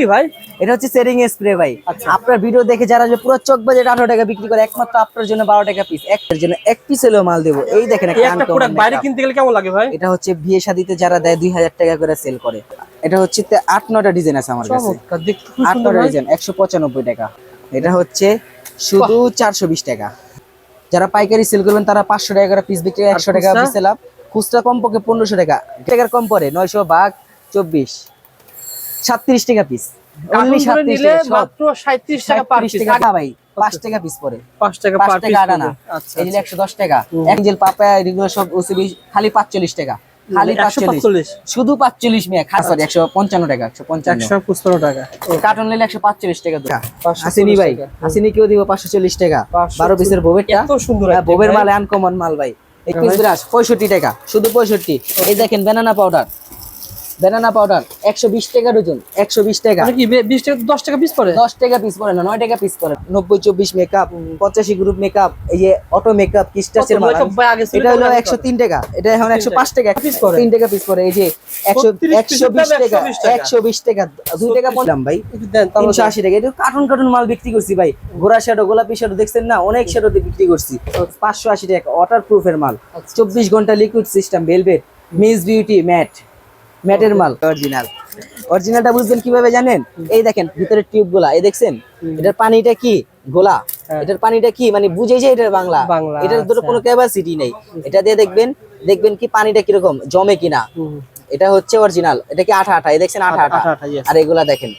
কি ভাই? এটা হচ্ছে সেরিং স্প্রে ভাই। আচ্ছা। আপনার ভিডিও দেখে যারা যে পুরো চোখ বাজে আঠারো টাকা বিক্রি করে একমাত্র আপনার জন্য বারো টাকা পিস একটার জন্য এক পিস হলেও মাল দেবো। এই দেখেন বাইরে কিনতে গেলে কেমন লাগে ভাই? এটা হচ্ছে বিয়ে শাদিতে যারা দেয় দুই হাজার টাকা করে সেল করে। এটা হচ্ছে আট নটা ডিজাইন আছে আমার কাছে। আট নটা। ডিজাইন একশো পঁচানব্বই টাকা। এটা হচ্ছে শুধু চারশো বিশ টাকা। যারা পাইকারি সেল করবেন তারা পাঁচশো টাকা করে পিস বিক্রি একশো টাকা? পিস লাভ খুচরা কমপক্ষে পনেরোশো টাকা। টাকার কম পরে নয়শো বাঘ চব্বিশ। সাতত্রিশ টাকা পিস কার্টুন করে নিলে মাত্র 37 টাকা পার পিস টাকা। ভাই পাঁচ টাকা পিস পরে 5 টাকা পার পিস টাকা আটা না আচ্ছা এই টাকা। এঞ্জেল পাপায়া এগুলো সব ওসিবি খালি পাঁচচল্লিশ টাকা। খালি পাঁচচল্লিশ। 145 শুধু পাঁচচল্লিশ মেয়ে খাস সরি একশো পঞ্চান্ন টাকা একশো পঞ্চান্ন। 155 টাকা। কার্টন নিলে একশো পাঁচচল্লিশ টাকা দেবো। 540 হাসিনি ভাই টাকা। হাসিনি কেউ দিব পাঁচশো চল্লিশ টাকা। 540 বারো পিসের বোবেরটা এত সুন্দর হ্যাঁ, বোবের। মাল আনকমন মাল ভাই। এক পিস ব্রাশ পঁয়ষট্টি টাকা শুধু পঁয়ষট্টি। এই দেখেন ব্যানানা পাউডার ব্যানানা পাউডার একশো বিশ টাকা ডজন একশো বিশ টাকা। মানে কি 20 টাকা 10 টাকা পিস পড়ে দশ টাকা পিস পড়ে না নয় টাকা পিস পড়ে নব্বই চব্বিশ মেকআপ পঁচাশি গ্রুপ মেকআপ এই যে অটো মেকআপ কিস্টাসের এটা হলো একশো তিন টাকা। এটা এখন একশো পাঁচ টাকা। পিস পড়ে? তিন টাকা পিস পড়ে এই যে একশো একশো বিশ টাকা দাম 120 টাকা। একশো বিশ টাকা দুই টাকা পড়লাম ভাই। তিনশো আশি টাকা। এটা কার্টুন কার্টুন মাল বিক্রি করছি ভাই। ঘোড়া শ্যাডো গোলাপি শ্যাডো দেখছেন না? অনেক শ্যাডো বিক্রি করছি। পাঁচশো আশি টাকা ওয়াটার প্রুফের মাল। আচ্ছা। চব্বিশ ঘণ্টা liquid system velvet miss beauty matte ম্যাটের মাল। অরিজিনাল অরিজিনালটা বুঝবেন কীভাবে জানেন? এই দেখেন ভিতরে টিউবগুলা এই দেখছেন? এটার পানিটা কি? গোলা। হ্যাঁ। এটার পানিটা কি? মানে বুঝে যে এটার বাংলা। এটার ধরো আচ্ছা। কোনো ক্যাপাসিটি নেই। এটা দিয়ে দেখবেন দেখবেন কি পানিটা কীরকম? জমে কিনা। এটা হচ্ছে অরিজিনাল এটা কি আঠা আঠা? এই দেখছেন আঠা আঠা. আর এগুলা দেখেন।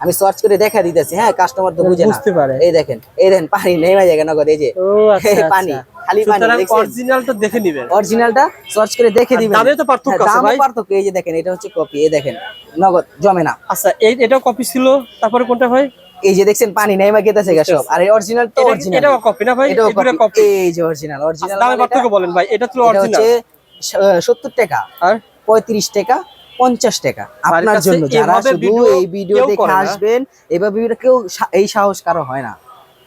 আমি সার্চ করে দেখা দিতেছি হ্যাঁ? কাস্টমার তো বুঝে না। বুঝতে পারে। এই দেখেন এই দেখেন পানি নেমে যায় নগদ এই যে ও আচ্ছা পানি খালি পানি অরিজিনালটা দেখে নেবেন। অরিজিনালটা সার্চ করে দেখে দিবেন। দামে তো পার্থক্য হ্যাঁ, আছে ভাই। পার্থক্য এই যে দেখেন এটা হচ্ছে কপি এই দেখেন নগদ জমে না। আচ্ছা এই এটাও কপি ছিল তারপরে কোনটা ভাই এই যে দেখছেন পানি নেমে গেতেছে গা সব। আর এই অরিজিনাল তো অরিজিনাল এটাও কপি না ভাই? এগুলো কপি এই যে অরিজিনাল অরিজিনাল দামে পার্থক্য বলেন ভাই এটা তো এটা অরিজিনাল হচ্ছে সত্তর টাকা। আর? পঁয়ত্রিশ টাকা। পঞ্চাশ টাকা। আপনার জন্য যারা শুধু এই ভিডিও দেখে আসবেন এভাবে কেউ এই সাহস কারও হয় না।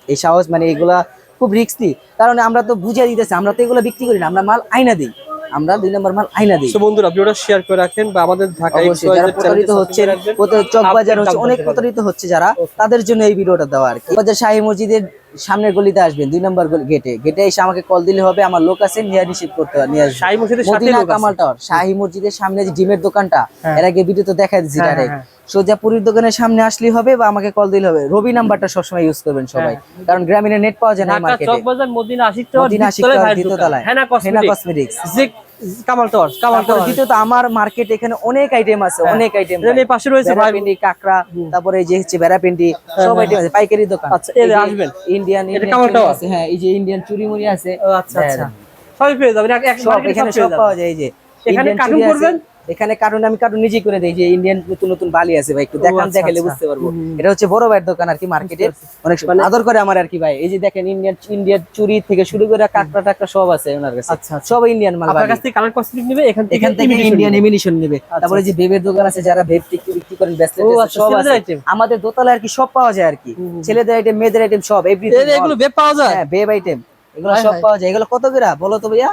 এই সাহস মানে এগুলা খুব রিস্কি। কারণ আমরা তো বুঝিয়ে দিতেছি আমরা তো এগুলো বিক্রি করি না আমরা মাল আইনা দিই। আমরা দুই নম্বর মাল আইনা দিই। বন্ধুরা ভিডিওটা শেয়ার করে রাখেন বা আমাদের ঢাকা যারা প্রতারিত হচ্ছে চক বাজার হচ্ছে অনেক প্রতারিত হচ্ছে যারা তাদের জন্য এই ভিডিওটা দেওয়া আর কি। বাজার শাহী মসজিদের সামনের গলিতে আসবেন দুই নম্বর গেটে গেটে এসে আমাকে কল দিলে হবে আমার লোক আছে নিয়ে রিসিভ করতে হবে নিয়ে আসবে। শাহী মসজিদের মদিনা কামাল টাওয়ার শাহী মসজিদের সামনে যে ডিমের দোকানটা হ্যাঁ। এর আগে ভিডিওতে দেখা দিচ্ছি হ্যাঁ, ডাইরেক্ট হ্যাঁ, সোজা পুরীর দোকানের সামনে আসলেই হবে বা আমাকে কল দিলে হবে। রবি নাম্বারটা সবসময় ইউজ করবেন সবাই। কারণ গ্রামীণের নেট পাওয়া যায় না হ্যাঁ। মার্কেটে চক বাজার মদিনা আশিক টাওয়ার মদিনা আশিক টাওয়ার দ্বিতীয় তলায়। Hena cosmetics Kamal torch Kamal torch দ্বিতীয়ত আমার মার্কেট এখানে অনেক আইটেম আছে হ্যাঁ। অনেক আইটেম এর পাশে রয়েছে ভাইপিন্ডি কাকড়া তারপরে এই যে হচ্ছে ভেড়াপিন্ডি সব আইটেম আছে পাইকারি দোকান। আচ্ছা, এই আসবেন। ইন্ডিয়ান এটা কামাল টর্চ আছে হ্যাঁ এই যে ইন্ডিয়ান চুরি মুড়ি আছে। আচ্ছা হ্যাঁ, আচ্ছা সবই পেয়ে যাবেন এক- সব এখানে সব পাওয়া যায় এই যে এখানে আছে। করবেন? এখানে কার্টুন আমি কার্টুন নিজেই করে দেই যে ইন্ডিয়ান নতুন নতুন বালি আছে ভাই একটু দেখান আচ্ছা, দেখালে আচ্ছা। বুঝতে পারব। এটা হচ্ছে বড় ভাইয়ের দোকান আর কি মার্কেটের অনেক মানে- আদর করে আমার আর কি ভাই। এই যে দেখেন ইন্ডিয়ান ইন্ডিয়ান চুরি থেকে শুরু করে কাকড়া টাকড়া সব আছে ওনার কাছে। আচ্ছা। সব ইন্ডিয়ান মাল আপনার কাছ থেকে কালার কসমেটিক নেবে এখান থেকে এখান থেকে ইন্ডিয়ান। এমিনেশন নেবে। তারপরে যে বেবের দোকান আছে যারা বেব টিকটি বিক্রি করেন ব্যাসলেট সব আছে। আমাদের দোতলায় আর কি সব পাওয়া যায় আর কি। ছেলেদের আইটেম মেয়েদের আইটেম সব এভরিথিং এগুলো বেব পাওয়া যায়? হ্যাঁ বেব আইটেম এগুলো সব পাওয়া যায়। এগুলো কত করে? বলো তো ভাইয়া।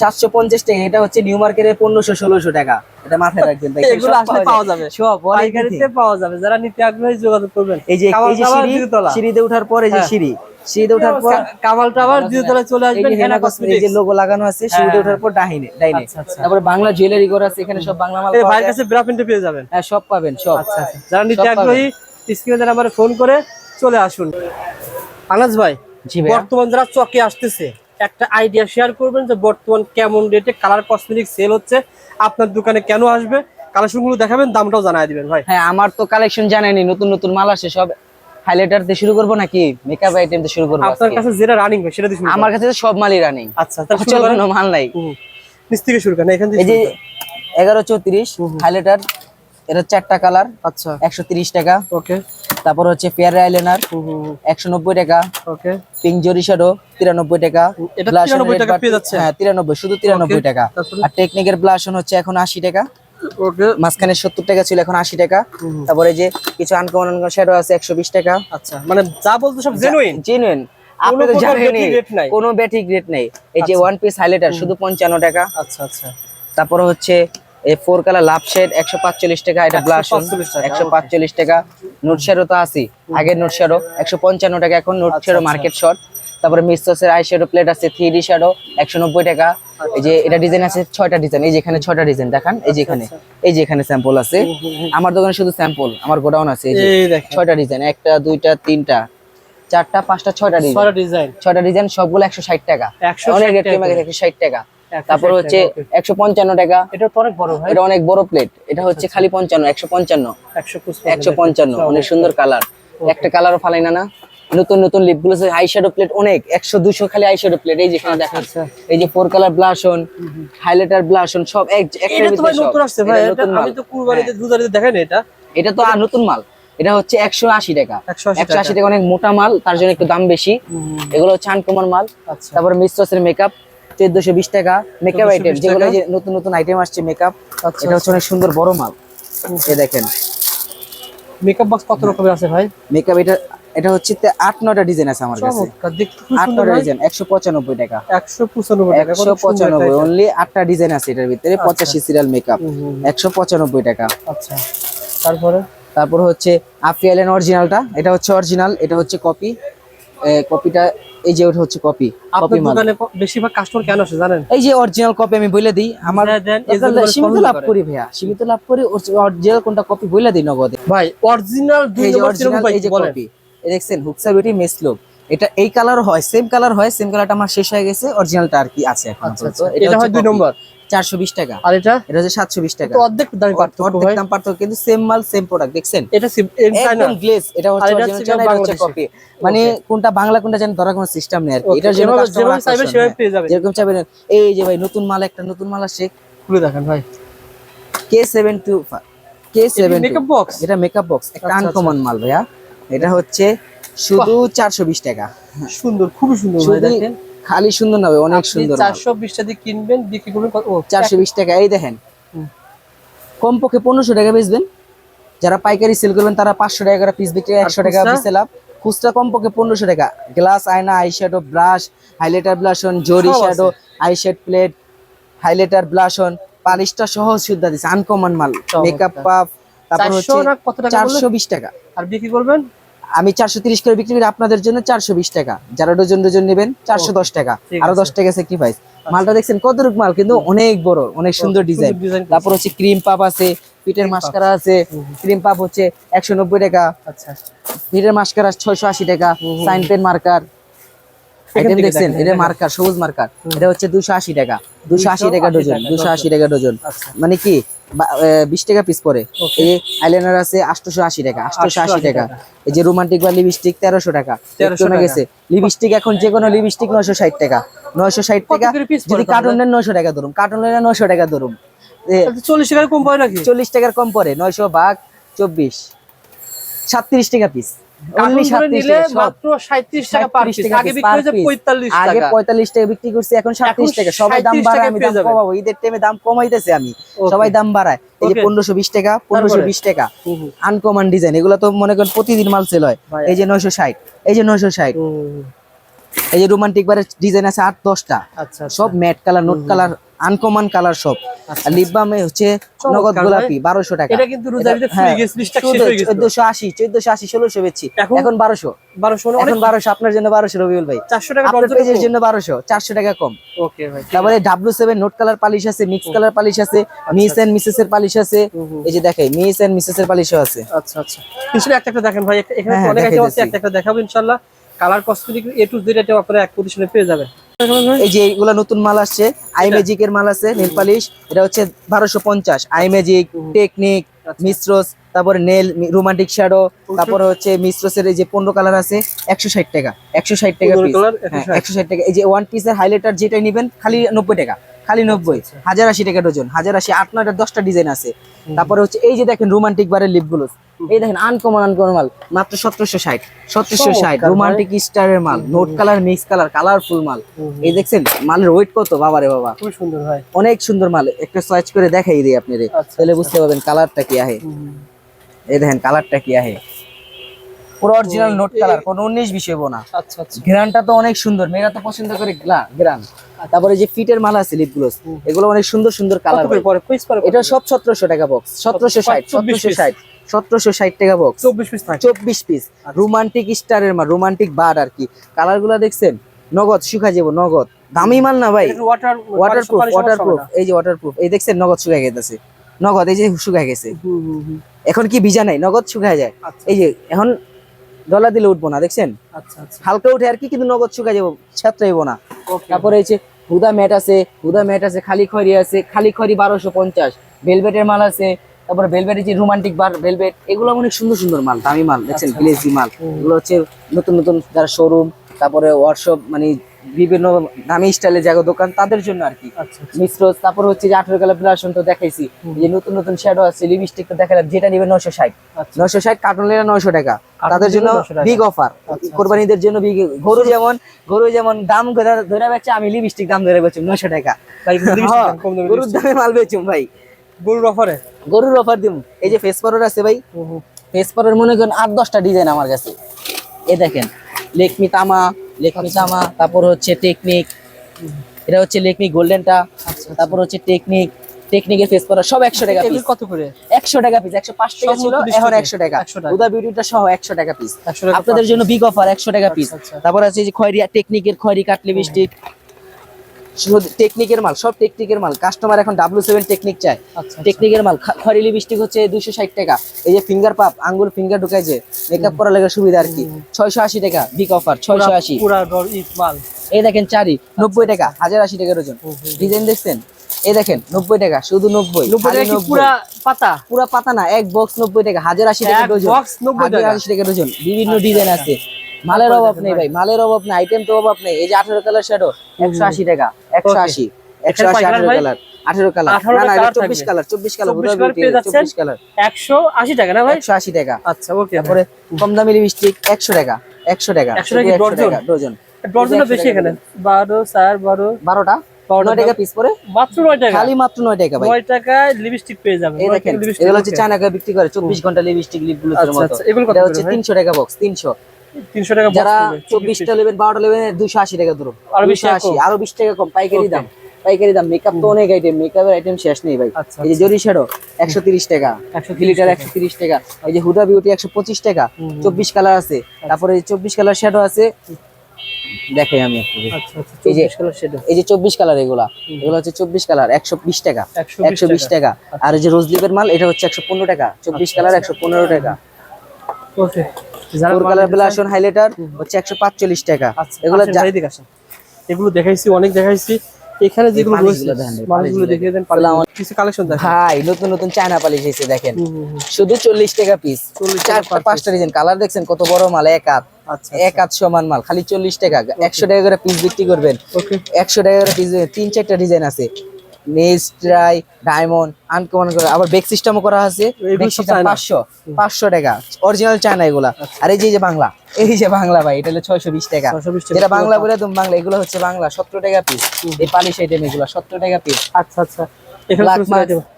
সাতশো পঞ্চাশ। টাকা এটা হচ্ছে নিউ মার্কেটের পনেরোশো ষোলোশো টাকা। এটা মাথায় রাখবেন এগুলো আসলে পাওয়া যাবে। সব পাইকারিতে পাওয়া যাবে। যারা নিতে আগ্রহী যোগাযোগ করবেন। এই যে এই যে সিঁড়ি। সিঁড়িতে ওঠার পর এই যে হ্যাঁ। সিঁড়ি সিঁড়িতে ওঠার পর কামাল টাওয়ার দ্বিতীয়তলায় চলে আসবেন হেনা এই যে লোগো লাগানো আছে সিঁড়িতে ওঠার পর ডাইনে ডাইনে। আচ্ছা, আচ্ছা। তারপরে বাংলা জুয়েলারি ঘর আছে এখানে সব বাংলা মাল পাওয়া যায়। কাছে ব্রা পেয়ে যাবেন। হ্যাঁ সব পাবেন সব। আচ্ছা আচ্ছা। যারা নিতে আগ্রহী স্ক্রিনে নাম্বারে ফোন করে চলে আসুন। আনাজ ভাই বর্তমান যারা চকে আসতেছে একটা আইডিয়া শেয়ার করবেন যে বর্তমান কেমন রেটে কালার কসমেটিক সেল হচ্ছে আপনার দোকানে কেন আসবে কালেকশনগুলো দেখাবেন দামটাও জানাই দিবেন ভাই। হ্যাঁ আমার তো কালেকশন জানাইনি নতুন নতুন মাল আসে সব হাইলাইটার দিয়ে শুরু করব নাকি? মেকআপ আইটেম দিয়ে শুরু করব আপনার কাছে যেটা রানিং হয় সেটা দিয়ে শুরু আমার কাছে সব মালই রানিং আচ্ছা তাহলে শুরু করেন। মাল নাই। নিচ থেকে শুরু করেন এখান থেকে এই যে শুরু করেন। এগারো চৌত্রিশ হাইলাইটার এটা চারটা কালার আচ্ছা। একশো টাকা। ওকে। তারপর হচ্ছে ফেয়ার আইলাইনার একশো নব্বই টাকা। ওকে। পিঙ্ক জরি শ্যাডো তিরানব্বই টাকা। এটা Blush and 93 red টাকা bar- পেয়ে যাচ্ছে? হ্যাঁ তিরানব্বই শুধু তিরানব্বই টাকা। আর টেকনিকের ব্লাশন হচ্ছে এখন আশি টাকা। মাঝখানে সত্তর টাকা ছিল এখন আশি টাকা। তারপরে যে কিছু আনকমন আনকমন শ্যাডো আছে একশো বিশ টাকা। আচ্ছা মানে যা বলতে সব জেনুইন জেনুইন আপনি তো জানেনই। কোনো ব্যাটিক রেট নেই। এই যে ওয়ান পিস হাইলাইটার শুধু পঞ্চান্ন টাকা। আচ্ছা আচ্ছা। তারপরে হচ্ছে এই ফোর কালার লাভ শেড একশো পাঁচচল্লিশ টাকা এটা ব্লাশ একশো পাঁচচল্লিশ টাকা নোট শেডও তো আছি আগের নোট শেডও একশো পঞ্চান্ন টাকা এখন নোট আচ্ছা, আচ্ছা। মার্কেট শর্ট তারপরে মিসসের আই শেডো প্লেট আছে থ্রি ডি শেডো একশো নব্বই টাকা। এই যে এটা ডিজাইন আছে ছয়টা ডিজাইন এই যে এখানে ছয়টা ডিজাইন দেখান এই যে এখানে। এই যে এখানে স্যাম্পল আছে। আমার দোকানে শুধু স্যাম্পল আমার গোডাউন আছে এই যে ছয়টা ডিজাইন একটা দুইটা তিনটা চারটা পাঁচটা ছয়টা ডিজাইন ছয়টা ডিজাইন সবগুলো একশো ষাট টাকা। অনেক রেট কমে গেছে একশো ষাট টাকা। 160 তারপর হচ্ছে একশো পঞ্চান্ন টাকা। এটা অনেক বড় ভাই। এটা অনেক বড় প্লেট এটা হচ্ছে খালি পঞ্চান্ন একশো পঞ্চান্ন। একশো পঞ্চান্ন অনেক সুন্দর কালার একটা কালারও ফালাই না না। নতুন নতুন লিপগুলো আই শ্যাডো প্লেট অনেক একশো দুশো খালি আই শ্যাডো প্লেট এই যেখানে দেখেন। আচ্ছা। এই যে four colour blush on highlighter blush on সব এক এটা তো সব। নতুন আসছে ভাই এটা এটা নতুন মাল। আমি তো কুরবানিতে দুধারিতে দেখেন এটা। এটা তো আর নতুন মাল। এটা হচ্ছে একশো আশি টাকা। 180 একশো আশি টাকা। অনেক মোটা মাল তার জন্য একটু দাম বেশি। এগুলো হচ্ছে আনকমন মাল। আচ্ছা। তারপরে মিস্ট্রসের মেকআপ চোদ্দশো বিশ টাকা মেকআপ আইটেম যেগুলো যে নতুন নতুন আইটেম আসছে মেকআপ আচ্ছা, এটা হচ্ছে অনেক সুন্দর বড় মাল। এ দেখেন। মেকআপ বক্স কত রকমের আছে ভাই? মেকআপ এটা এটা হচ্ছে আট নটা ডিজাইন আছে আমার কাছে। আট ভাই। ডিজাইন একশো পঁচানব্বই টাকা। একশো পঁচানব্বই অনলি আটটা ডিজাইন আছে এটার ভিতরে পঁচাশি সিরিয়াল মেকআপ। একশো পঁচানব্বই টাকা। আচ্ছা তারপরে? তারপর হচ্ছে আফিয়ালেন অরিজিনালটা এটা হচ্ছে অরিজিনাল এটা হচ্ছে কপি কপিটা এই যে ওটা হচ্ছে কপি কপি দোকানে বেশিরভাগ কাস্টমার কেন আসে জানেন? এই যে অরিজিনাল কপি আমি বলে দিই আমার জন্য সীমিত লাভ করি। ভাইয়া সীমিত লাভ করি অরিজিনাল কোনটা কপি বলে দিই নগদে। ভাই অরিজিনাল দুই নম্বর এই যে কপি দেখছেন হুকসা এটা এই কালার হয় সেম কালার হয় সেম কালারটা আমার শেষ হয়ে গেছে অরিজিনালটা আর কি আছে এখন আচ্ছা আচ্ছা। এটা হয় দুই নম্বর চারশো বিশ টাকা। আর এটা? এটা হচ্ছে সাতশো বিশ টাকা। তো অর্ধেক দামি পার্থক্য অর্ধেক দাম পার্থক্য কিন্তু সেম মাল সেম প্রোডাক্ট দেখছেন? এটা সিম- এ চায়না একদম গ্লেজ এটা হচ্ছে আর এটা হচ্ছে চায়না, এটা হচ্ছে বাংলাদেশি। কপি মানে কোনটা বাংলা কোনটা জানি ধরার কোনো সিস্টেম নেই আর কি। Okay, যেভাবে- যেভাবে চাইবে সেভাবে হ্যাঁ। পেয়ে যাবে যেরকম চাইবেন এই যে ভাই নতুন মাল একটা নতুন মাল খুলে দেখেন ভাই। K seven two K seven makeup box এটা মেকআপ বক্স একটা আচ্ছা, আচ্ছা। আনকমন মাল ভাইয়া। এটা হচ্ছে শুধু চারশো বিশ টাকা। সুন্দর খুবই সুন্দর ভাই দেখেন। খালি সুন্দর ভাই, অনেক সুন্দর চারশো বিশ টাকা দিয়ে কিনবেন বিক্রি করবেন চারশো বিশ টাকা এই দেখেন। কমপক্ষে পনেরোশো টাকা বেচবেন। যারা পাইকারি সেল করবেন তারা পাঁচশো টাকা করে পিস বিক্রি একশো টাকা? পিসে লাভ খুচরা কমপক্ষে পনেরোশো টাকা। গ্লাস আয়না eye shadow brush highlighter blush on জরি। Shadow eye shade plate highlighter blush on পালিশটা সহজ সুদ্ধা দিচ্ছে আনকমন মাল। মেকআপ পাপ তারপর হচ্ছে চারশো বিশ টাকা। আর বিক্রি করবেন? আমি চারশো তিরিশ করে বিক্রি করি আপনাদের জন্য চারশো বিশ টাকা। যারা ডজন ডজন নেবেন চারশো দশ টাকা। আরও দশ টাকা স্যাক্রিফাইস মালটা দেখছেন কত রূপ মাল কিন্তু অনেক বড় অনেক সুন্দর ডিজাইন তারপর হচ্ছে ক্রিম পাপ আছে পিঠের মাস্কারা আছে ক্রিম পাপ হচ্ছে একশো নব্বই টাকা। পিঠের পিটের মাস্কারা ছয়শো আশি টাকা সাইন পেন মার্কার আইটেম দেখছেন এটা মার্কার সবুজ মার্কার এটা হচ্ছে দুশো আশি টাকা দুশো আশি টাকা ডজন দুশো আশি টাকা ডজন আচ্ছা। মানে কি বিশ টাকা পিস পরে. এই আইলাইনার আছে আটশোশো আশি টাকা আটশোশো আশি 880 টাকা। এই যে রোমান্টিক বা লিপস্টিক তেরোশো টাকা। 1300 গেছে। লিপস্টিক এখন যে কোনো লিপস্টিক নয়শো ষাট টাকা। নয়শো ষাট টাকা পড়ে যদি তাহলে? কার্টুন নেন নয়শো টাকা ধরুন। কার্টুন নেন নয়শো টাকা ধরুন। চল্লিশ টাকার কম পায় নাকি? চল্লিশ টাকার কম পরে নয়শো ভাগ চব্বিশ। সাতত্রিশ টাকা পিস কার্টুন করে নিলে মাত্র 37 টাকা পার 37 পিস টাকা আগে piece বিক্রি হয়েছে per piece। 45 আগে টাকা। পঁয়তাল্লিশ টাকা বিক্রি করছি এখন সাতত্রিশ টাকা। সবাই দাম 37 বাড়ায় টাকায় আমি সবাই দাম বাড়ায়। এই যে পনেরোশো বিশ টাকা পনেরোশো বিশ টাকা। আনকমন ডিজাইন এগুলো তো মনে করেন প্রতিদিন মাল সেল হয়। এই যে নয়শো ষাট। এই যে নয়শো ষাট। এই যে রোমান্টিক বারের ডিজাইন আছে আট দশটা। আচ্ছা সব matte colour note colour uncommon colour সব। আচ্ছা, আর লিপ বামে হচ্ছে নগদ গোলাপি বারোশো টাকা। এটা কিন্তু হ্যাঁ, চোদ্দশো আশি চোদ্দশো আশি ষোলোশো বেচছি এখন- এখন বারোশো। এখন বারোশো আপনার জন্য বারোশো রবিউল ভাই। 400 টাকা পেজের জন্য বারোশো চারশো টাকা কম। ওকে ভাই তারপরে W seven note colour polish আছে মিক্স কালার পালিশ আছে মিস এন্ড মিসেস এর পালিশ আছে। হুম, হুম। এই যে দেখে মিস এন্ড মিসেস এর পালিশও আছে। আচ্ছা আচ্ছা। একটা একটা দেখেন ভাই এখানে হ্যাঁ, অনেক আইটেম আছে একটা একটা দেখাবো ইনশাআল্লাহ colour cosmetic A to Z item আপনারা এক পজিশনে পেয়ে যাবেন। এই যে এইগুলা নতুন মাল আসছে আই ম্যাজিক এর মাল আছে নেল পালিশ এটা হচ্ছে বারোশো পঞ্চাশ আই ম্যাজিক টেকনিক আচ্ছা। মিস্ট্রোস তারপরে নেল রোমান্টিক শ্যাডো তারপরে হচ্ছে মিস্ট্রোসের এই যে পনেরো কালার আছে একশো ষাট টাকা একশো ষাট টাকা 15 piece। colour, হ্যাঁ, 160 একশো ষাট টাকা এই যে ওয়ান পিসের হাইলাইটার যেটা নিবেন খালি নব্বই টাকা খালি নব্বই আচ্ছা। হাজার আশি টাকা ডজন হাজার আশি আট নয়টা দশটা ডিজাইন আছে তারপরে হচ্ছে এই যে দেখেন রোমান্টিক বারের লিপগুলো এই দেখেন আনকমন আনকমন মাল। মাত্র সতেরোশো ষাট সতেরোশো ষাট। রোমান্টিক স্টারের মাল note colour mix colour colourful মাল। এই দেখছেন মালের ওয়েট কত? বাবারে বাবা। খুব সুন্দর ভাই। অনেক সুন্দর মাল। একটা সার্চ করে দেখাই দিই আপনাদের আচ্ছা, তাহলে আচ্ছা। বুঝতে পারবেন কালারটা কি আহে। এই দেখেন কালারটা কি আহে। পুরো অরিজিনাল নোট কালার কোনো উনিশ বিশ হইব না। আচ্ছা আচ্ছা। গ্রানটা তো অনেক সুন্দর মেয়েরা তো পছন্দ করে গ্রান তারপরে যে ফিটের মালা আছে লিপ গ্লোস এগুলো অনেক সুন্দর সুন্দর কালার পরে? এটা সব সতেরোশো টাকা বক্স সতেরোশো ষাট সতেরোশো। ষাট। সতেরোশো ষাট টাকা বক্স চব্বিশ পিস চব্বিশ পিস রোমান্টিক স্টারের মাল রোমান্টিক বার আর কি। কালারগুলা দেখছেন? নগদ শুকা যাব নগদ। দামি মাল না ভাই? ওয়াটার ওয়াটারপ্রুফ ওয়াটারপ্রুফ এই যে ওয়াটারপ্রুফ এই দেখছেন নগদ শুকায় গেছে। নগদ এই যে শুকায় গেছে। এখন কি ভিজা নাই? নগদ শুকায় যায়। আচ্ছা। এই যে এখন ডলার দিলে উঠবো না দেখছেন? আচ্ছা আচ্ছা। হালকা উঠে আর কি কিন্তু নগদ শুকায় যাব ছাত্রাইবো না। তারপরে এই যে হুদা ম্যাট আছে হুদা ম্যাট আছে খালি খড়ি আছে খালি খড়ি বারোশো পঞ্চাশ। ভেলভেটের মাল আছে তারপরে ভেলভেটের যে রোমান্টিক বার ভেলভেট এগুলো অনেক সুন্দর সুন্দর মাল দামি মাল দেখছেন আচ্ছা, গ্লেজি মাল। এগুলো হচ্ছে নতুন নতুন যারা শোরুম তারপরে ওয়ার্কশপ মানে বিভিন্ন দামি স্টাইলের জায়গা দোকান তাদের জন্য আর কি। আচ্ছা আচ্ছা। মিশ্র তারপর হচ্ছে যে আঠেরো কালার প্লাসন তো দেখাইছি। যে নতুন নতুন শ্যাডো আছে লিপস্টিক তো দেখালাম যেটা নিবে নয়শো ষাট। আচ্ছা। নয়শো ষাট কার্টুন লেলা নয়শো টাকা। তাদের জন্য বিগ অফার আচ্ছা। কোরবানিদের জন্য বিগ গরু যেমন গরু যেমন দাম ধরে বেচে আমি লিপস্টিক দাম ধরে বেচুম নয়শো টাকা। lipstick হ্যাঁ, গরুর দামে মাল বেচুম ভাই। গরুর অফারে গরুর অফার দিব এই যে ফেস পাউডার আছে ভাই ফেস পাউডার মনে করেন আট দশটা ডিজাইন আমার কাছে। এ দেখেন লেকমি তামা লেকমি আচ্ছা। তামা তারপর হচ্ছে টেকনিক এটা হচ্ছে লেকমি গোল্ডেনটা তারপর হচ্ছে টেকনিক টেকনিকের ফেস পাউডার সব একশো টাকা পিস কত করে? একশো টাকা পিস একশো পাঁচ টাকা ছিল 29 এখন। একশো টাকা। 100 উদা বিউটিটা সহ একশো টাকা পিস 100 আপনাদের জন্য বিগ অফার একশো টাকা পিস আচ্ছা। তারপর আছে যে খয়রি টেকনিকের খয়রি কাট লিপস্টিক টেকনিকের মাল সব টেকনিকের মাল। কাস্টমার এখন ডাব্লিউ সেভেন টেকনিক চায়। আচ্ছা টেকনিকের মাল খা- খয়রি লিপস্টিক হচ্ছে দুশো ষাট টাকা। এই যে ফিঙ্গার পাপ আঙ্গুল ফিঙ্গার ঢুকায় যে মেকআপ করার লাগে সুবিধা আর কি। ছয়শো আশি টাকা বিগ অফার ছয়শো আশি। এই দেখেন চারি নব্বই টাকা হাজার আশি টাকার ওজন। ডিজাইন দেখছেন? এই দেখেন নব্বই টাকা শুধু নব্বই নব্বই টাকা কি 90 পুরা পাতা? পুরা পাতা না এক বক্স নব্বই টাকা হাজার আশি টাকা এক ডজন হাজার আশি টাকা ডজন বিভিন্ন ডিজাইন আছে। মালের অভাব নেই ভাই। মালের অভাব নেই আইটেম তো অভাব নেই। এই যে আঠারো কালার শ্যাডো একশো আশি টাকা একশো আশি একশো আশি আঠারো? কালার আঠারো কালার। না না চব্বিশ। কালার চব্বিশ কালার 24 colour পেয়ে যাচ্ছেন? চব্বিশ কালার। একশো আশি টাকা না ভাই? একশো আশি টাকা। আচ্ছা ওকে তারপরে কম দামি লিপস্টিক একশো টাকা। একশো টাকা 100 টাকা ডজন? ডজন বেশি এখানে? বারো চার বারো। বারোটা? টাকা পিস পরে? মাত্র টাকা? খালি মাত্র টাকা ভাই। টাকায় লিপস্টিক পেয়ে যাবেন। এই দেখেন হচ্ছে। চায়না বিক্রি করে চব্বিশ ঘণ্টা লিপস্টিক লিপগুলোর আচ্ছা, আচ্ছা, এগুলো কত এটা হচ্ছে? তিনশো টাকা বক্স তিনশো। তিনশো টাকা যারা চব্বিশটা নেবেন বারোটা নেবেন দুশো আশি টাকা ধরুন আরও বিশ টাকা আশি কম। আরও বিশ টাকা কম। পাইকারি দাম পাইকারি দাম। মেকআপ তো অনেক আইটেম মেকআপের আইটেম শেষ নেই ভাই। আচ্ছা, এই যে জরি শ্যাডো একশো তিরিশ টাকা। 130 গ্লিটার টাকা। একশো তিরিশ টাকা। এই যে হুডা বিউটি একশো পঁচিশ টাকা। চব্বিশ কালার আছে। তারপরে এই চব্বিশ কালার শ্যাডো আছে। দেখাই আমি আচ্ছা আচ্ছা এই যে- চব্বিশ কালার এই যে চব্বিশ কালার এগুলা। এগুলো হচ্ছে চব্বিশ কালার একশো বিশ টাকা। একশো বিশ টাকা। আর এই যে রোজলিপের মাল এটা হচ্ছে একশো পনেরো টাকা। চব্বিশ কালার একশো পনেরো টাকা। Okay four colour blush on highlighter হচ্ছে একশো পাঁচচল্লিশ টাকা। আচ্ছা, এগুলো চারিদিকে এগুলো দেখাইছি অনেক দেখাইছি। এখানে যেগুলো দেখিয়ে দেন কিছু কালেকশন দেখেন। ভাই নতুন নতুন চায়না পালিশ এসে দেখেন। শুধু চল্লিশ টাকা পিস 40 টাকা চারটা পাঁচটা ডিজাইন কালার দেখছেন কত বড় মাল এক হাত। আচ্ছা এক হাত সমান মাল খালি চল্লিশ টাকা। একশো টাকা করে পিস বিক্রি করবেন। ওকে একশো টাকা করে পিস তিন চারটা ডিজাইন আছে। ডায়মন্ড আনকমন করে। আবার বেক সিস্টেমও করা আছে। পাঁচশো পাঁচশো টাকা। অরিজিনাল চায়না এগুলা। আর এই যে যে বাংলা। এই যে বাংলা ভাই এটা হলো ছয়শো বিশ টাকা। 620 টাকা। যেটা বাংলা বলে তুমি বাংলা এগুলো হচ্ছে বাংলা। সত্তর টাকা পিস এই পালিশ আইটেম এগুলো সত্তর টাকা পিস আচ্ছা আচ্ছা।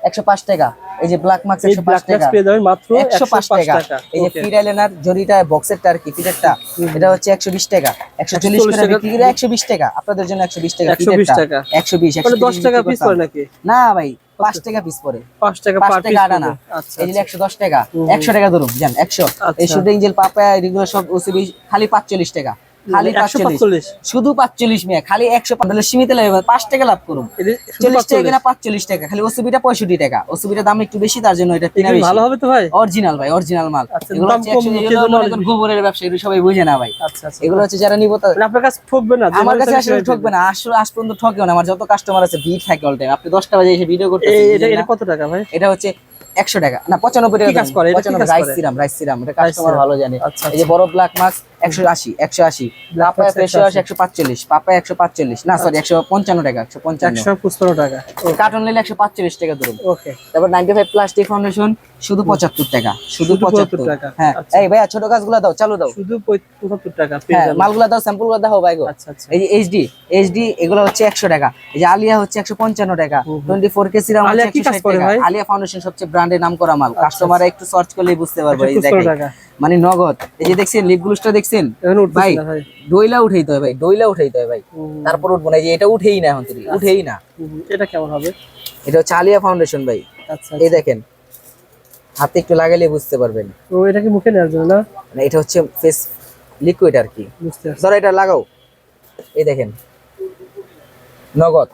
একশো পাঁচ টাকা। এই যে ব্ল্যাক মার্কস একশো পাঁচ টাকা। পেয়ে যাবেন মাত্র একশো পাঁচ টাকা। এই যে Okay. ফির জরিটা বক্সেরটা আর কি ফিটারটা এটা হচ্ছে একশো বিশ টাকা। একশো চল্লিশ 140 টাকা টাকা। বিক্রি করে একশো বিশ টাকা। আপনাদের জন্য একশো বিশ টাকা 120 টাকা। একশো বিশ দশ টাকা পিস পড়ে নাকি? না ভাই পাঁচ টাকা পিস পরে পাঁচ টাকা পাঁচ টাকা আটা না। আচ্ছা এই একশো দশ টাকা। একশো টাকা ধরুন জান একশো। এই আচ্ছা। এগুলো সব ওসিবি খালি পাঁচচল্লিশ টাকা। খালি একশো পাঁচচল্লিশ। পাঁচচল্লিশ। শুধু পাঁচচল্লিশ মেয়ে খালি একশো তাহলে সীমিত পাঁচ টাকা লাভ করুন চল্লিশ টাকা কিনা পাঁচচল্লিশ টাকা খালি ওসিবিটা পঁয়ষট্টি টাকা। ওসিবিটা দাম একটু বেশি তার জন্য এটা কিনা ভালো হবে তো ভাই? অরিজিনাল ভাই অরিজিনাল মাল। আচ্ছা, এগুলো দাম হচ্ছে কম, 100 কে এগুলো জন্য করেন গোবরের ব্যবসা এগুলো সবাই বুঝে না ভাই। আচ্ছা আচ্ছা। এগুলো হচ্ছে যারা নিব আপনার কাছে ঠকবে না? আমার কাছে আসলে ঠকবে না। আসলে আজ পর্যন্ত ঠকেও না। আমার যত কাস্টমার আছে ভিড় থাকে অল টাইম আপনি দশটা বাজে এসে ভিডিও করতে এটা কত টাকা ভাই? এটা হচ্ছে একশো টাকা। না পঁচানব্বই টাকা কাজ করে? রাইস সিরাম রাইস সিরাম এটা কাস্টমার ভালো জানে। আচ্ছা, এই যে বড় ব্ল্যাক মাস্ক একশো আশি একশো আশি। পাপায়া Max ফ্রেশ 180 একশো পাঁচচল্লিশ পাপায়া একশো পাঁচচল্লিশ। না সরি একশো পঞ্চান্ন টাকা একশো পঞ্চান্ন। একশো পঁচপান্ন টাকা কার্টন নিলে একশো পাঁচচল্লিশ টাকা ধরুন। ওকে তারপর নাইনটি ফাইভ প্লাস্টিক ফাউন্ডেশন শুধু পঁচাত্তর টাকা শুধু পঁচাত্তর টাকা। হ্যাঁ। আচ্ছা। এই ভাইয়া ছোট গাছগুলো দাও চালু দাও। শুধু পঁচাত্তর টাকা হ্যাঁ মালগুলা দাও স্যাম্পলগুলো দাও ভাই গো। আচ্ছা আচ্ছা। এই যে এইচডি এইচডি এগুলো হচ্ছে একশো টাকা। এই যে আলিয়া হচ্ছে একশো পঞ্চান্ন টাকা। Twenty four K serum Alia foundation সবচেয়ে ব্র্যান্ডের নাম করা মাল কাস্টমাররা একটু সার্চ করলেই বুঝতে পারবে এই যে 75 দেখেন। মানে নগদ। এই যে দেখছেন লিপ গ্লুসটা দেখছেন? ভাই ডইলা উঠাইতে হয় ভাই ডইলা উঠাইতে হয় ভাই। তারপর উঠবো না এই যে এটা উঠেই না এখন থেকে উঠেই না। এটা কেমন হবে? এটা হচ্ছে আলিয়া ফাউন্ডেশন ভাই। আচ্ছা এই দেখেন হাতে একটু লাগালে বুঝতে পারবেন। তো এটা কি মুখে নেওয়ার জন্য না? মানে এটা হচ্ছে ফেস লিকুইড আর কি। বুঝতে পারছি। ধরো এটা লাগাও। এই দেখেন নগদ।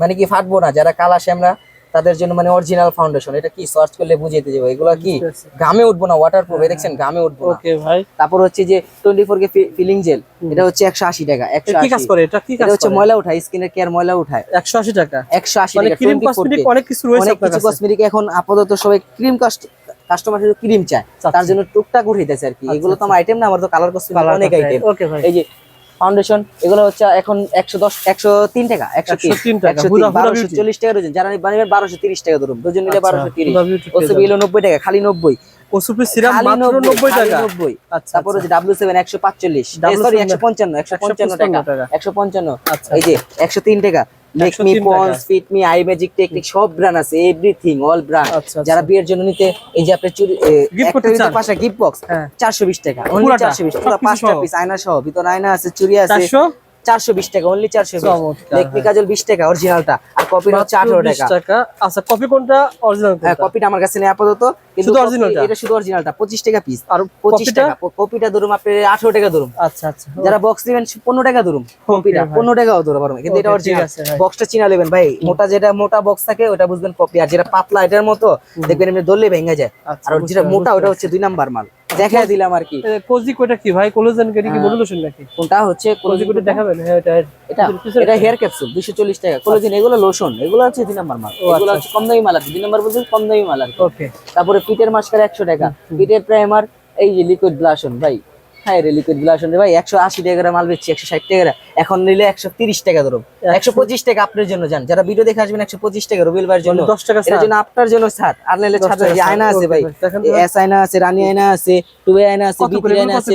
মানে কি ফাটবো না যারা কালা শ্যামরা তাদের জন্য মানে অরিজিনাল ফাউন্ডেশন এটা কি সার্চ করলে বুঝাইতে যাব? এগুলো কি। ঘামে উঠবো না? ওয়াটার প্রুফ দেখছেন ঘামে উঠবো ওকে ভাই। তারপর হচ্ছে যে twenty four K feeling gel এটা হচ্ছে একশো আশি টাকা একশো এটা কি কাজ করে? এটা কি কাজ এটা হচ্ছে ময়লা উঠায় স্কিনের কেয়ার ময়লা উঠায়। একশো আশি টাকা? একশো আশি মানে টাকা ক্রিম 24K কসমেটিক অনেক কিছু রয়েছে আপনার কিছু কাছে। কসমেটিক এখন আপাতত সবাই ক্রিম কাস্টমার শুধু ক্রিম চায়। তার জন্য টুকটাক উঠাইতেছে আর কি। এগুলো তো আমার আইটেম না আমার তো কালার কসমেটিক অনেক আইটেম ওকে ভাই। এই যে ফাউন্ডেশন এগুলো হচ্ছে এখন একশো দশ একশো তিন টাকা একশো তিন বারোশো চল্লিশ টাকা রয়েছে যারা বারোশো তিরিশ টাকা ধরুন দুজন নিলে আচ্ছা, বারোশো তিরিশ। নব্বই টাকা খালি নব্বই। ওসুপি সিরাম মাত্র নব্বই খালি টাকা নব্বই আচ্ছা তারপর হচ্ছে ডাব্লিউ সেভেন একশো পাঁচচল্লিশ W7 সরি একশো পঞ্চান্ন একশো পঞ্চান্ন 155 টাকা টাকা। একশো পঞ্চান্ন আচ্ছা। এই যে একশো তিন টাকা make me 103 Pond's fit me I magic technique সব ব্র্যান্ড আছে এভরিথিং অল ব্র্যান্ড আচ্ছা, আচ্ছা। যারা বিয়ের জন্য নিতে এই যে আপনি চুরি চান? পাশে গিফট বক্স হ্যাঁ। চারশো বিশ টাকা অনলি চারশো বিশ সব পুরো? পিস আয়না সহ ভিতরে আয়না আছে চুরি আছে চারশো চারশো বিশ টাকা অনলি চারশো বিশ। কাজল টাকা অরিজিনালটা আর কপির হচ্ছে আঠারো টাকা। টাকা। আচ্ছা কপি কোনটা? অরিজিনাল হ্যাঁ কপিটা আমার কাছে নেই আপাতত। কিন্তু শুধু copy- এটা শুধু অরিজিনালটা পঁচিশ টাকা পিস আর পঁচিশ টাকা কপিটা ধরুন আপনি আঠারো টাকা ধরুন। আচ্ছা আচ্ছা। যারা বক্স নেবেন পনেরো টাকা ধরুন কপিটা পনেরো টাকাও ধরে পারবেন কিন্তু এটা অরিজিনাল। বক্সটা চিনা নেবেন ভাই। মোটা যেটা মোটা বক্স থাকে ওটা বুঝবেন কপি আর যেটা পাতলা এটার মতো দেখবেন এমনি দললে ভেঙে যায়। আচ্ছা, আর যেটা মোটা ওটা হচ্ছে দুই নাম্বার মাল। দেখা দিলাম আর কি। কোজি কোটা কি ভাই? কোলাজেন কেটে কি বডি লোশন নাকি? কোনটা হচ্ছে কোজি কোটা দেখাবেন? হ্যাঁ এটা এটা এটা হেয়ার ক্যাপসুল দুশো চল্লিশ টাকা। কোলাজেন এগুলো লোশন এগুলো হচ্ছে দুই নাম্বার মাল। আচ্ছা। এগুলো হচ্ছে কম দামি মাল আছে দুই নাম্বার বলতে কম দামি মাল আর ওকে তারপরে পিটের মাস্কারা একশো টাকা। পিটের প্রাইমার এই যে লিকুইড ব্লাশন ভাই। হ্যাঁ রে ভাই একশো আশি টাকা করে মাল বেচছি একশো ষাট টাকা এখন নিলে একশো তিরিশ টাকা ধরুন। একশো পঁচিশ টাকা আপনার জন্য যান যারা ভিডিও দেখে আসবেন একশো পঁচিশ টাকা রবিল ভাইয়ের জন্য। দশ টাকা এর জন্য আপনার জন্য ছাড়। আর নিলে ছাড় আয়না আছে ভাই। এস আয়না আছে রানী আয়না আছে আয়না আছে কত আয়না আছে।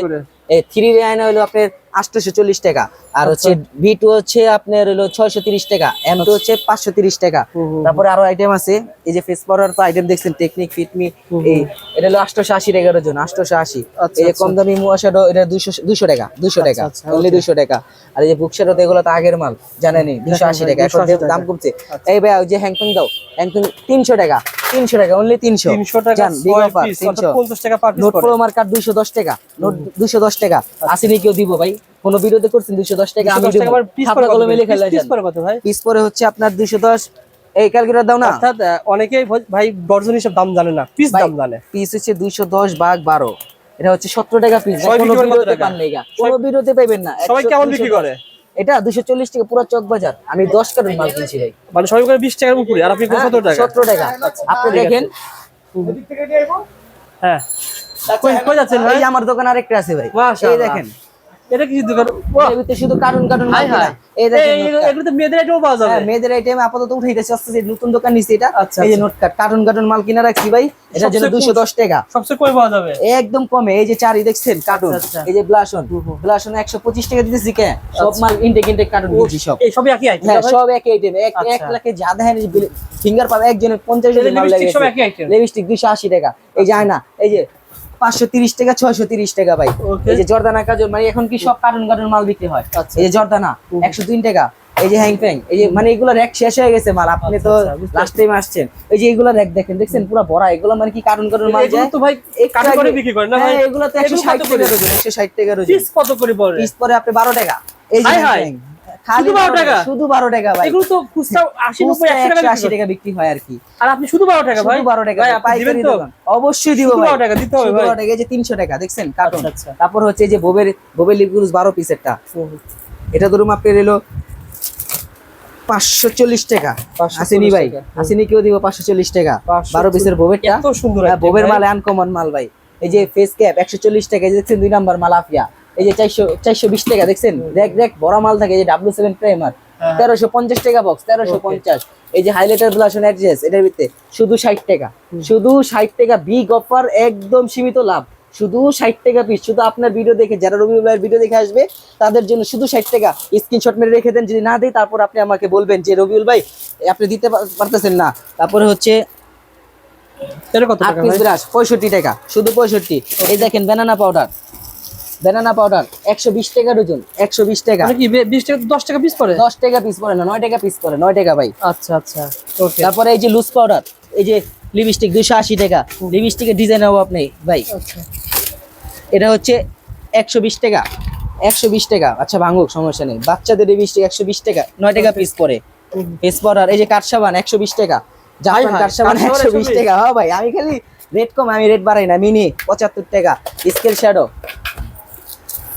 থ্রি আয়না হলো আপনার আটশোশো চল্লিশ টাকা। আর হচ্ছে বি টু হচ্ছে আপনার হলো ছয়শো তিরিশ টাকা এম টু হচ্ছে পাঁচশো তিরিশ টাকা। তারপরে আরও আইটেম আছে এই যে ফেস পাউডার তো আইটেম দেখছেন টেকনিক ফিটমি এই এটা হলো আটশোশো আশি টাকার জন্য আটশোশো আশি। আচ্ছা, এই আচ্ছা। কম দামি মুয়াশাডো এটা দুশো দুশো টাকা দুশো টাকা আচ্ছা, অনলি দুশো টাকা। আর এই যে বুকশাডো তো এগুলো তো আগের মাল জানেনি দুশো আশি টাকা এখন দাম কমছে। এই ভাই ওই যে হ্যাংপিং দাও হ্যাংপিং তিনশো টাকা। তিনশো টাকা অনলি তিনশো। তিনশো টাকা জান বিগ ছয় অফার piece, তিনশো। অর্থাৎ পঞ্চাশ টাকা per piece note pro marker দুশো দশ টাকা নোট দুশো দশ টাকা। আসেনি কেউ দিব ভাই। কোনো ভিডিওতে করছেন দুশো দশ টাকা আমি 210 টাকা খাতা করে কত কলমে লিখে Piece- piece করে কত ভাই? পিস পরে হচ্ছে আপনার দুশো দশ। এই ক্যালকুলেটর দাও না। অর্থাৎ অনেকেই ভাই- ডর্জন হিসাব দাম জানে না। পিস দাম জানে। পিস হচ্ছে দুইশো দশ ভাগ বারো। এটা হচ্ছে সতেরো টাকা পিস কোনো ভিডিওতে পান নাই কোনো ভিডিওতে পাইবেন না। সবাই কেমন বিক্রি করে? এটা দুশো চল্লিশ টাকা পুরো চক বাজার আমি দশ কার্টন মাল কিনছি ভাই। মানে সবাই করে বিশ টাকার উপরে আর আপনি সতেরো টাকা। সতেরো টাকা। আপনি দেখেন। হ্যাঁ। কই কই যাচ্ছেন ভাই? আমার দোকান আরেকটা আছে ভাই। এই দেখেন। এটা কি দোকান এর শুধু কার্টুন কার্টুন হাই হাই। এই দেখেন এই- নোট কার্ড। এগুলো তো মেয়েদের আইটেমও পাওয়া যাবে। হ্যাঁ, মেয়েদের আইটেম আপাতত উঠাইতেছে আস্তে আস্তে নতুন দোকান নিছি এটা। এই যে আচ্ছা। নোট কার্ড কার্টুন কার্টুন মাল কিনা রাখছি ভাই। এটার জন্য সবচেয়ে দুশো দশ টাকা। সবচেয়ে কই পাওয়া যাবে। একদম কমে। এই যে চারি দেখছেন কার্টুন। আচ্ছা, আচ্ছা। এই যে ব্লাশন ব্লাশন একশো পঁচিশ টাকা দিতেছি কে? সব মাল ইনটেক ইনটেক কার্টুন দিচ্ছি সব। এই সবই একই আইটেম হ্যাঁ সব একই আইটেম এক। এক লাখে যা দেখেন ফিঙ্গার পাবে একজনের পঞ্চাশ এই যে lipstick সব একই item? লিপস্টিক দুশো আশি টাকা। এই যে আয়না এই যে পাঁচশো তিরিশ টাকা ছয়শো তিরিশ টাকা ভাই। এই যে জর্দানা কাজল মানে এখন কি সব কার্টুন কার্টুন মাল বিক্রি হয়? আচ্ছা। এই যে জর্দানা একশো তিন টাকা। এই যে হ্যাং ফ্যাং এই যে মানে এগুলো র্যাক শেষ হয়ে গেছে মাল আপনি তো আচ্ছা, লাস্ট টাইম আসছেন। এই যে এগুলো র্যাক দেখেন দেখছেন পুরো ভরা এগুলো মানে কি কার্টুন কার্টুন মাল যায়? তো ভাই কাটে করে বিক্রি করেন না ভাই? হ্যাঁ, এগুলো তো একশো এগুলো ষাট কত টাকা করে? রোজন একশো ষাট টাকা রোজন পিস কত করে পড়ে? পিস পরে আপনি বারো টাকা। এই যে। খালি 12 বারো টাকা টাকা? শুধু বারো টাকা ভাই। এগুলো তো খুচরা আশি নব্বই একশো টাকা একশো আশি বিক্রি করেন। টাকা বিক্রি হয় আর কি। আর আপনি শুধু বারো টাকা ভাই? শুধু বারো টাকা ভাই ভাই, আপনি দিবেন পাইকারি দোকান। অবশ্যই দিব ভাই। 12 টাকা দিতে হবে ভাই। 12 টাকা যে তিনশো টাকা দেখছেন? কার্টুন আচ্ছা, আচ্ছা। তারপর হচ্ছে যে বোবের বোবের লিপগুলো বারো পিসেরটা এটা ধরুন আপনার এলো পাঁচশো চল্লিশ টাকা। আসেনি ভাই আসেনি কেউ দিব পাঁচশো চল্লিশ টাকা। বারো পিসের বোবেরটা এত সুন্দর বোবের। মাল আনকমন মাল ভাই। এই যে ফেস ক্যাপ একশো চল্লিশ টাকা দেখছেন দুই নাম্বার মাল আফিয়া এই যে চারশো চারশো বিশ টাকা দেখছেন? দেখ দেখ বড় মাল থাকে যে ডাব্লিউ সেভেন প্রাইমার। তেরোশো পঞ্চাশ টাকা বক্স তেরোশো পঞ্চাশ। এই যে হাইলাইটার ব্লাশন অ্যাড্রেস এটার ভিতরে। শুধু ষাট টাকা। শুধু ষাট টাকা বিগ অফার একদম সীমিত লাভ। শুধু ষাট টাকা পিস শুধু আপনার ভিডিও দেখে যারা রবি ভাইয়ের ভিডিও দেখে আসবে তাদের জন্য শুধু ষাট টাকা। স্ক্রিনশট মেরে রেখে দেন যদি না দেয় তারপর আপনি আমাকে বলবেন যে রবিউল ভাই আপনি দিতে পারতেছেন না। তারপরে হচ্ছে পঁয়ষট্টি টাকা। শুধু পঁয়ষট্টি। এই দেখেন ব্যানানা পাউডার ব্যানানা পাউডার একশো বিশ টাকা ডজন একশো বিশ টাকা। মানে কি বিশ টাকা দশ টাকা পিস পড়ে? দশ টাকা পিস পড়ে না নয় টাকা পিস পড়ে নয় টাকা ভাই। আচ্ছা আচ্ছা তারপরে এই যে লুজ পাউডার এই যে লিপস্টিক দুইশো আশি টাকা। লিপস্টিকের ডিজাইন অভাব নেই ভাই। আচ্ছা। এটা হচ্ছে একশো বিশ টাকা একশো বিশ টাকা। আচ্ছা ভাঙুক সমস্যা নেই। বাচ্চাদের লিপস্টিক একশো বিশ টাকা নয় টাকা পিস পরে পিস পাউডার এই যে কাঠসাবান একশো বিশ টাকা। জাপান কাঠসাবান একশো বিশ টাকা। হ্যাঁ ভাই আমি খালি রেট কম আমি রেট বাড়াই না মিনি পঁচাত্তর টাকা। স্কেল শ্যাডো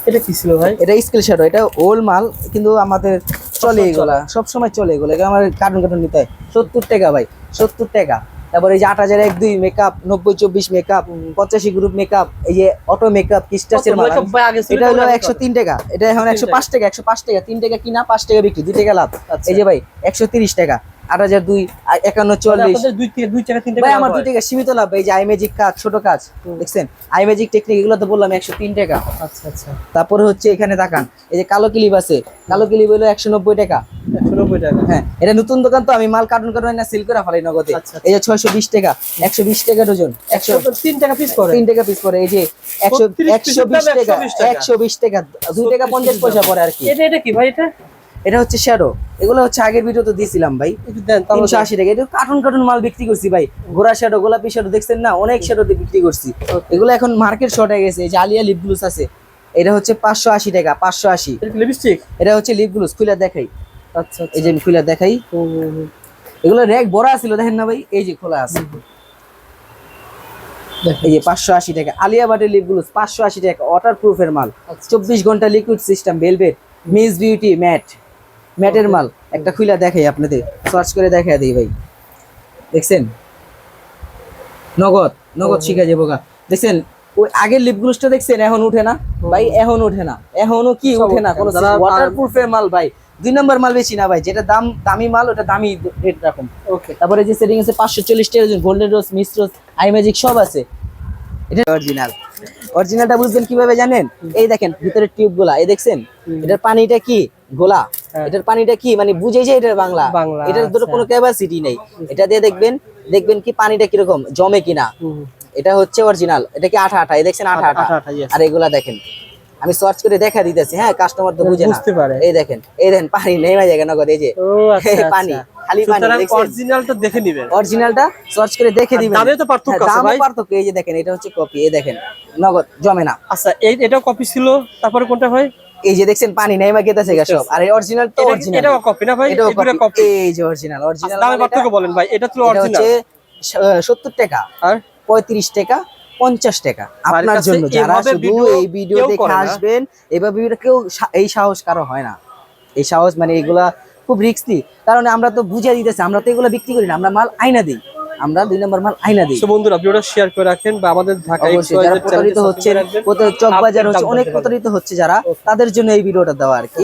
এটা কি ছিল ভাই? এটা স্কেল শ্যাডো এটা ওল মাল কিন্তু আমাদের চলে এগুলা সব সময় চলে এগুলো। আমার কার্টুন কার্টুন নিতে হয়। সত্তর টাকা ভাই সত্তর টাকা। তারপর এই যে আট হাজার এক দুই মেকআপ নব্বই চব্বিশ মেকআপ পঁচাশি গ্রুপ মেকআপ এই যে অটো মেকআপ কিস্টাসের মাল। এটা হলো একশো তিন টাকা। এটা এখন একশো পাঁচ টাকা একশো পাঁচ টাকা তিন টাকা কিনা পাঁচ টাকা বিক্রি দুই টাকা লাভ। আচ্ছা। এই যে ভাই একশো তিরিশ টাকা। আট হাজার দুই একান্ন চল্লিশ। ভাই আমার দুই টাকা সীমিত লাভ এই যে আই ম্যাজিক কাজ ছোট কাজ দেখছেন? আই ম্যাজিক টেকনিক এগুলো তো বললাম একশো তিন টাকা। আচ্ছা আচ্ছা। তারপরে হচ্ছে এখানে তাকান এই যে কালো ক্লিপ আছে কালো ক্লিপ হলো একশো নব্বই টাকা। হ্যাঁ এটা নতুন দোকান তো আমি মাল কার্টুন কার্টুন না সেল করে ফেলাই নগদে। আচ্ছা, আচ্ছা। এই যে ছয়শো বিশ টাকা একশো বিশ টাকা ডজন একশো তিন টাকা পিস করে। তিন টাকা পিস পরে এই যে একশো একশো বিশ টাকা একশো বিশ টাকা। দুই টাকা পঞ্চাশ পয়সা পরে আর কি। এটা এটা কি ভাই এটা? এটা হচ্ছে শ্যাডো এগুলো হচ্ছে আগের ভিডিও তো দিয়েছিলাম ভাই। তিনশো আশি টাকা। এটা কার্টুন কার্টুন মাল বিক্রি করছি ভাই। ঘোড়া শ্যাডো গোলাপি শ্যাডো দেখছেন না? অনেক শ্যাডো বিক্রি করছি। এগুলো এখন মার্কেট শর্ট হয়ে গেছে। এই যে আলিয়া লিপ গ্লুস আছে এটা হচ্ছে পাঁচশো আশি টাকা পাঁচশো আশি। লিপস্টিক এটা হচ্ছে লিপ গ্লুস খুলে দেখাই। আচ্ছা এই যে আমি খুলে দেখাই। এগুলো র্যাক বড় ছিল দেখেন না ভাই? এই যে খোলা আছে। এই যে পাঁচশো আশি টাকা। আলিয়া বাটের লিপ গ্লুস পাঁচশো আশি টাকা। ওয়াটার প্রুফের মাল। আচ্ছা। চব্বিশ ঘণ্টা liquid system velvet miss beauty matte ম্যাটের মাল একটা খুলে দেখাই আপনাদের। সার্চ করে দেখা দিই ভাই। দেখছেন? নগদ নগদ শিখা যাব গা। দেখছেন? ওই আগের লিপ গ্লুসটা দেখছেন? এখন উঠে না? ভাই এখন উঠে না। এখনও কি উঠে না? কোনো। যারা মাল ভাই। দুই নম্বর মাল বেশি না ভাই। যেটা দাম দামি মাল ওটা দামি রেট রাখুন। ওকে তারপরে যে সেটিং আছে পাঁচশো চল্লিশ টাকা golden rose miss rose I magic সব আছে। এটা অরিজিনাল অরিজিনালটা বুঝবেন কীভাবে জানেন? এই দেখেন ভিতরে টিউবগুলা এই দেখছেন? এটার পানিটা কি? গোলা হ্যাঁ। এটার পানিটা কি? মানে বুঝে যে এটার বাংলা। এটার ধরো আচ্ছা। কোনো ক্যাপাসিটি নেই। এটা দিয়ে দেখবেন দেখবেন কি পানিটা কীরকম? জমে কিনা। এটা হচ্ছে অরিজিনাল এটা কি আঠা আঠা এই দেখছেন আঠা আঠা. আর এগুলা দেখেন। আমি সার্চ করে দেখা দিতেছি হ্যাঁ? কাস্টমার তো বুঝে না। বুঝতে পারে। এই দেখেন এই দেখেন পানি নেমে যায় নগদ এই যে। ও আচ্ছা পানি আচ্ছা। খালি পানি? অরিজিনালটা দেখে নিবেন। অরিজিনালটা সার্চ করে দেখে দিবেন। দামে তো পার্থক্য হ্যাঁ, আছে ভাই। পার্থক্য এই যে দেখেন এটা হচ্ছে কপি এই দেখেন নগদ জমে না। আচ্ছা এই এটাও কপি ছিল তারপরে কোনটা ভাই এই যে দেখছেন পানি নেমা গেতেছে গা সব। আর এই অরিজিনাল তো অরিজিনাল এটাও কপি না ভাই? এগুলো কপি এই যে অরিজিনাল আচ্ছা, অরিজিনাল দামে পার্থক্য বলেন ভাই এটা এটা অরিজিনাল হচ্ছে সত্তর টাকা। আর? পঁয়ত্রিশ টাকা। পঞ্চাশ টাকা আপনার জন্য। যারা শুধু এই ভিডিও দেখে আসবেন এভাবে কেউ এই সাহস কারও হয় না। এই সাহস মানে এগুলা খুব রিস্কি কারণ আমরা তো বুঝিয়ে দিতেছি আমরা তো এগুলো বিক্রি করি না আমরা মাল আইনা দিই। আমরা দুই নম্বর মাল আইনা দিই। তো বন্ধুরা ভিডিওটা শেয়ার করে রাখেন বা আমাদের ঢাকা প্রতারিত হচ্ছে অনেক প্রতারিত হচ্ছে যারা তাদের জন্য এই ভিডিওটা দেওয়া আর কি।